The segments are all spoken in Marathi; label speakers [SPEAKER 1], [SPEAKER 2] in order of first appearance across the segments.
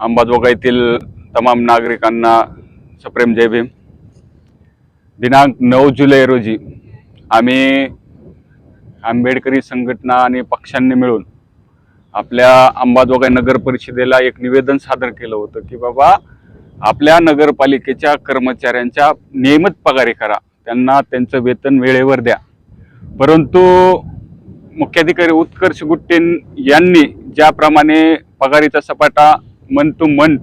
[SPEAKER 1] अंबाजोगाईतील तमाम नागरिकांना सप्रेम जय भीम. दिनांक नऊ जुलै रोजी आम्ही आंबेडकरी संघटना आणि पक्षांनी मिळून आपल्या अंबाजोगाई नगर परिषदेला एक निवेदन सादर केलं होतं की बाबा आपल्या नगरपालिकेच्या कर्मचाऱ्यांच्या नियमित पगारी करा. त्यांना त्यांचं वेतन वेळेवर द्या. परंतु मुख्याधिकारी उत्कर्ष गुट्टे यांनी ज्याप्रमाणे पगारीचा सपाटा मन टू मन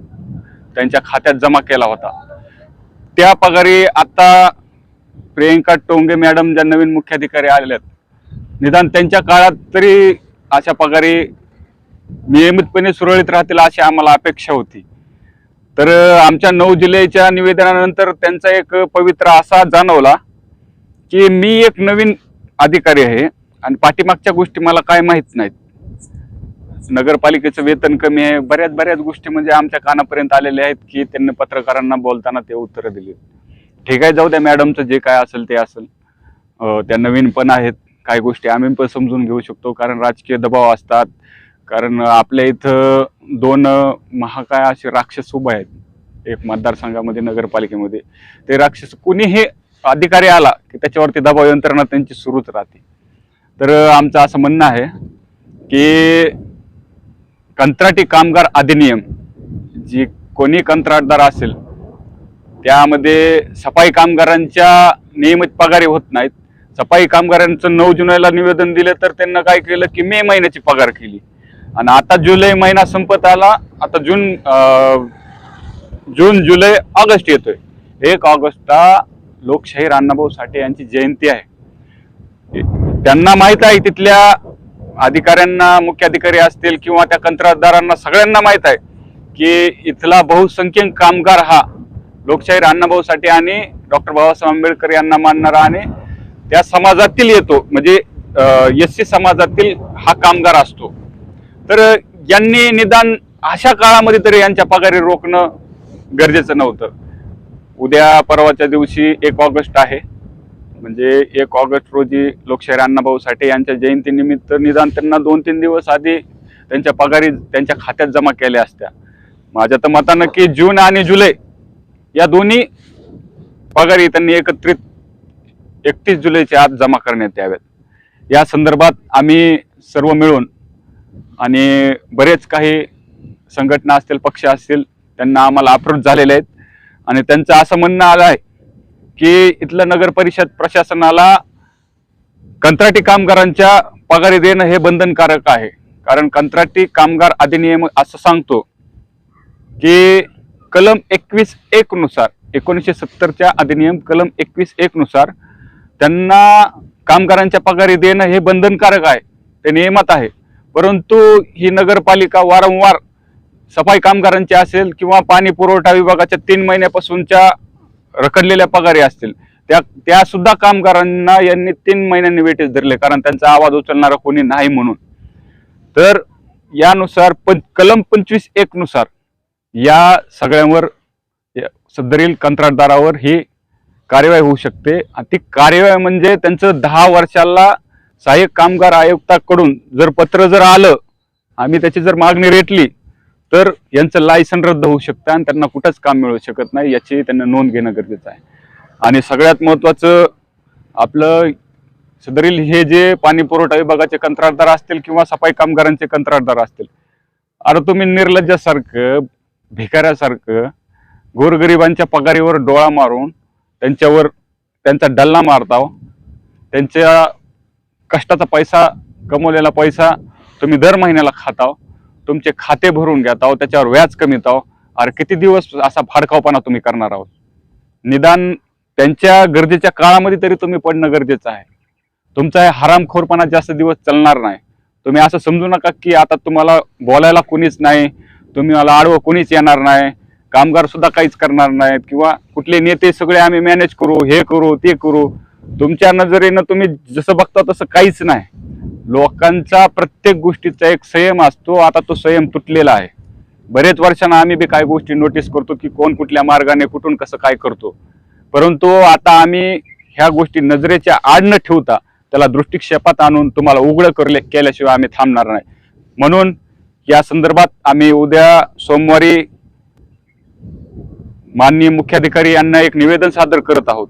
[SPEAKER 1] त्यांच्या खात्यात जमा केला होता. त्या पगारी आता प्रियंका टोंगे मॅडम ज्या नवीन मुख्याधिकारी आलेल्या आहेत निदान त्यांच्या काळात तरी अशा पगारी नियमितपणे सुरळीत राहतील अशी आम्हाला अपेक्षा होती. तर आमच्या नऊ जिल्ह्याच्या निवेदनानंतर त्यांचा एक पवित्र असा जाणवला की मी एक नवीन अधिकारी आहे आणि पाठीमागच्या गोष्टी मला काय माहीत नाहीत. नगरपालिकेचं वेतन कमी आहे. बऱ्याच बऱ्याच गोष्टी म्हणजे आमच्या कानापर्यंत आलेल्या आहेत की त्यांनी पत्रकारांना बोलताना ते उत्तरं दिली ठीक आहे जाऊ द्या मॅडमचं जे काय असेल ते असेल. त्या नवीन पण आहेत. काही गोष्टी आम्ही पण समजून घेऊ शकतो कारण राजकीय दबाव असतात. कारण आपल्या इथं दोन महाकाय असे राक्षस उभे आहेत. एक मतदारसंघामध्ये नगरपालिकेमध्ये. ते राक्षस कुणीही अधिकारी आला की त्याच्यावरती दबाव यंत्रणा त्यांची सुरूच राहते. तर आमचं असं म्हणणं आहे की कंत्राटी कामगार अधिनियम जी कोणी कंत्राटदार असेल त्यामध्ये सफाई कामगारांच्या नियमित पगारी होत नाहीत. सफाई कामगारांचं नऊ जुलैला निवेदन दिलं तर त्यांना काय केलं की मे महिन्याची पगार केली. आणि आता जुलै महिना संपत आला आता जून जून जुलै ऑगस्ट येतोय. एक ऑगस्टला लोकशाहीर अण्णाभाऊ साठे यांची जयंती आहे. त्यांना माहीत आहे तिथल्या अधिकाऱ्यांना मुख्य अधिकारी असतील किंवा त्या कंत्राटदारांना सगळ्यांना माहीत आहे की इथला बहुसंख्य कामगार हा लोकशाहीर अण्णाभाऊसाठी आणि डॉक्टर बाबासाहेब आंबेडकर यांना मानणारा आणि त्या समाजातील येतो म्हणजे एस सी समाजातील हा कामगार असतो. तर यांनी निदान अशा काळामध्ये तरी यांच्या पगारी रोखणं गरजेचं नव्हतं. उद्या परवाच्या दिवशी एक ऑगस्ट आहे. म्हणजे एक ऑगस्ट रोजी लोकशाहीर अण्णाभाऊ साठे यांच्या जयंतीनिमित्त निदान त्यांना दोन तीन दिवस आधी त्यांच्या पगारी त्यांच्या खात्यात जमा केल्या असत्या. माझ्या तर मतानं की जून आणि जुलै या दोन्ही पगारी त्यांनी एकत्रित एकतीस जुलैच्या आत जमा करण्यात याव्यात. या संदर्भात आम्ही सर्व मिळून आणि बरेच काही संघटना असतील पक्ष असतील त्यांना आम्हाला अप्रोच झालेले आहेत. आणि त्यांचं असं म्हणणं आलं आहे की इथलं नगर परिषद प्रशासनाला कंत्राटी कामगारांच्या पगारी देणं हे बंधनकारक आहे. कारण कंत्राटी कामगार अधिनियम असं सांगतो की कलम एकवीस एक नुसार एकोणीसशे सत्तरच्या अधिनियम कलम एकवीस एक नुसार त्यांना कामगारांच्या पगारी देणं हे बंधनकारक आहे ते नियमात आहे. परंतु ही नगरपालिका वारंवार सफाई कामगारांची असेल किंवा पाणी पुरवठा विभागाच्या तीन महिन्यापासूनच्या रखडलेल्या पगारी असतील. त्या त्या सुद्धा कामगारांना यांनी तीन महिन्यांनी वेटेज धरले कारण त्यांचा आवाज उचलणारा कोणी नाही म्हणून. तर यानुसार पं कलम पंचवीस एक नुसार या सगळ्यांवर सदरील कंत्राटदारावर ही कार्यवाही होऊ शकते. आणि ती कार्यवाही म्हणजे त्यांचं दहा वर्षाला सहाय्यक कामगार आयुक्ताकडून जर पत्र जर आलं आम्ही त्याची जर मागणी रेटली तर यांचं लायसन रद्द होऊ शकतं आणि त्यांना कुठंच काम मिळू शकत नाही याची त्यांना नोंद घेणं गरजेचं आहे. आणि सगळ्यात महत्त्वाचं आपलं सदरील हे जे पाणी पुरवठा विभागाचे कंत्राटदार असतील किंवा सफाई कामगारांचे कंत्राटदार असतील अरे तुम्ही निर्लज्जासारखं भिकाऱ्यासारखं गोरगरिबांच्या पगारीवर डोळा मारून त्यांच्यावर त्यांचा डल्ला मारताव त्यांच्या कष्टाचा पैसा कमवलेला पैसा तुम्ही दर महिन्याला खाताव तुमचे खाते भरून घेताव त्याच्यावर व्याज कमीताव अरे किती दिवस असा फाडकावपणा तुम्ही करणार आहोत? निदान त्यांच्या गरजेच्या काळामध्ये तरी तुम्ही पडणं गरजेचं आहे. तुमचा हे हरामखोरपणा जास्त दिवस चालणार नाही. तुम्ही असं समजू नका की आता तुम्हाला बोलायला कोणीच नाही तुम्ही मला आडवं कोणीच येणार नाही कामगार सुद्धा काहीच करणार नाहीत किंवा कुठले नेते सगळे आम्ही मॅनेज करू हे करू ते करू. तुमच्या नजरेनं तुम्ही जसं बघता तसं काहीच नाही. लोकांचा प्रत्येक गोष्टीचा एक संयम असतो. आता तो संयम तुटलेला आहे. बरेच वर्षांना आम्ही बी काही गोष्टी नोटीस करतो की कोण कुठल्या मार्गाने कुठून कसं काय करतो. परंतु आता आम्ही ह्या गोष्टी नजरेच्या आड न ठेवता त्याला दृष्टिक्षेपात आणून तुम्हाला उघडं करले केल्याशिवाय आम्ही थांबणार नाही. म्हणून या संदर्भात आम्ही उद्या सोमवारी माननीय मुख्याधिकारी यांना एक निवेदन सादर करत आहोत.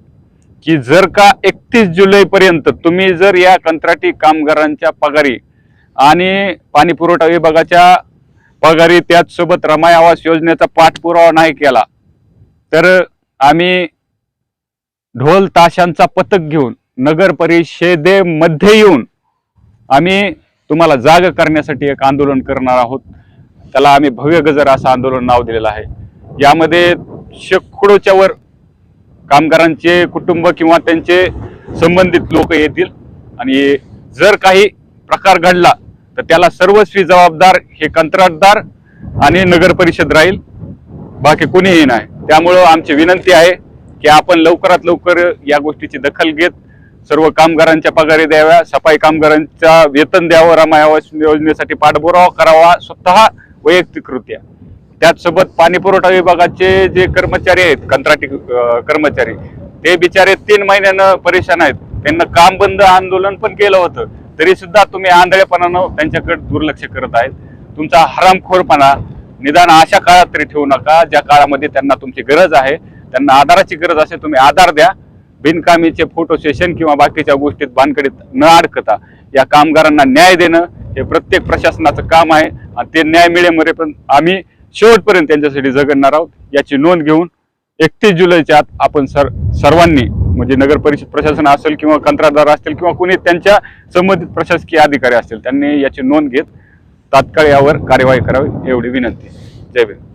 [SPEAKER 1] की जर का एकतीस जुलैपर्यंत तुम्ही जर या कंत्राटी कामगारांच्या पगारी आणि पाणी पुरवठा विभागाच्या पगारी त्याचसोबत रमाई आवास योजनेचा पाठपुरावा नाही केला तर आम्ही ढोल ताशांचा पथक घेऊन नगर परिषदेमध्ये येऊन आम्ही तुम्हाला जाग करण्यासाठी एक आंदोलन करणार आहोत. त्याला आम्ही भव्य गजर असं आंदोलन नाव दिलेलं आहे. यामध्ये शेकडोच्या वर कामगारांचे कुटुंब किंवा त्यांचे संबंधित लोक येतील. आणि जर काही प्रकार घडला तर त्याला सर्वस्वी जबाबदार हे कंत्राटदार आणि नगर परिषद राहील. बाकी कोणीही नाही. त्यामुळं आमची विनंती आहे की आपण लवकरात लवकर या गोष्टीची दखल घेत सर्व कामगारांच्या पगारी द्याव्या सफाई कामगारांच्या वेतन द्यावं रमाई योजनेसाठी पाठपुरावा करावा स्वतः वैयक्तिकरित्या त्याचसोबत पाणी पुरवठा विभागाचे जे कर्मचारी आहेत कंत्राटी कर्मचारी ते बिचारे तीन महिन्यानं परेशान आहेत. त्यांना काम बंद आंदोलन पण केलं होतं. तरी सुद्धा तुम्ही आंधळेपणानं त्यांच्याकडे दुर्लक्ष करत आहेत. तुमचा हरामखोरपणा निदान अशा काळात तरी ठेवू नका ज्या काळामध्ये त्यांना तुमची गरज आहे. त्यांना आधाराची गरज असेल तुम्ही आधार द्या. बिनकामीचे फोटो सेशन किंवा बाकीच्या गोष्टीत बांधकडीत न अडकता या कामगारांना न्याय देणं हे प्रत्येक प्रशासनाचं काम आहे. आणि ते न्याय मिळेमध्ये पण आम्ही शेवटपर्यंत त्यांच्यासाठी जगणार आहोत. याची नोंद घेऊन एकतीस जुलैच्या आत आपण सर सर्वांनी म्हणजे नगर परिषद प्रशासन असेल किंवा कंत्राटदार असतील किंवा कुणी त्यांच्या संबंधित प्रशासकीय अधिकारी असतील त्यांनी याची नोंद घेत तात्काळ यावर कार्यवाही करावी एवढी विनंती. जय भीम.